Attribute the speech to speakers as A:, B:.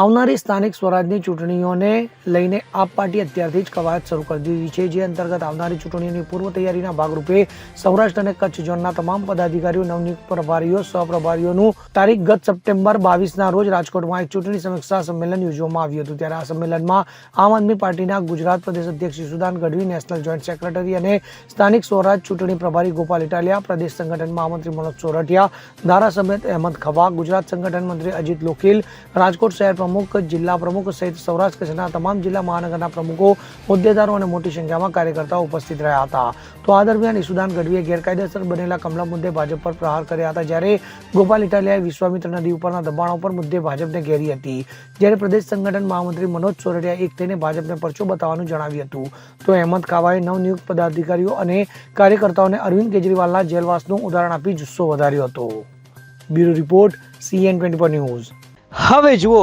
A: આવનારી સ્થાનિક સ્વરાજની ચૂંટણીઓને લઈને આપ પાર્ટી અત્યારથી જ કવાયત શરૂ કરી દીધી છે. જે અંતર્ગત આવનારી ચૂંટણીઓની પૂર્વ તૈયારીના ભાગરૂપે સૌરાષ્ટ્ર અને કચ્છ ઝોનના તમામ પદાધિકારીઓ, નવનિયુક્ત પ્રભારીઓ, સહપ્રભારીઓનું તારીખ ગત સપ્ટેમ્બર બાવીસના રોજ રાજકોટમાં એક ચૂંટણી સમીક્ષા સંમેલન યોજવામાં આવ્યું હતું. ત્યારે આ સંમેલનમાં આમ આદમી પાર્ટીના ગુજરાત પ્રદેશ અધ્યક્ષ Sudan Gadhvi, national joint secretary અને સ્થાનિક સ્વરાજ ચૂંટણી પ્રભારી ગોપાલ ઇટાલિયા, પ્રદેશ સંગઠન મહામંત્રી મનોજ સોરઠિયા, ધારાસભ્ય અહેમદ ખવા ગુજરાત સંગઠન મંત્રી અજીત લોખીલ, રાજકોટ શહેર પ્રમુખ, જિલ્લા પ્રમુખ સહિત સૌરાષ્ટ્ર કચ્છના તમામ જિલ્લા મહાનગરના પ્રમુખો, હોદ્દેદારો અને મોટી સંખ્યામાં કાર્યકર્તાઓ ઉપસ્થિત રહ્યા હતા. તો આ દરમિયાન ઈસુદાન ગઢવીએ ગેરકાયદેસર બનેલા કમલા મુદ્દે ભાજપ પર પ્રહાર કર્યા હતા, જ્યારે ગોપાલ ઇટાલિયાએ વિશ્વામિત્ર નદી ઉપરના દબાણો પર મુદ્દે ભાજપને ઘેરી હતી. જ્યારે પ્રદેશ સંગઠન મહામંત્રી મનોજ સોરડિયા એક થઈને ભાજપને પરચો બતાવવાનું જણાવ્યું હતું. તો અહેમદ કાવાએ નવનિયુક્ત પદાધિકારીઓ અને કાર્યકર્તાઓને અરવિંદ કેજરીવાલના જેલવાસનું ઉદાહરણ આપી જુસ્સો વધાર્યો હતો. Bureau report, CN twenty news.
B: હવે જુઓ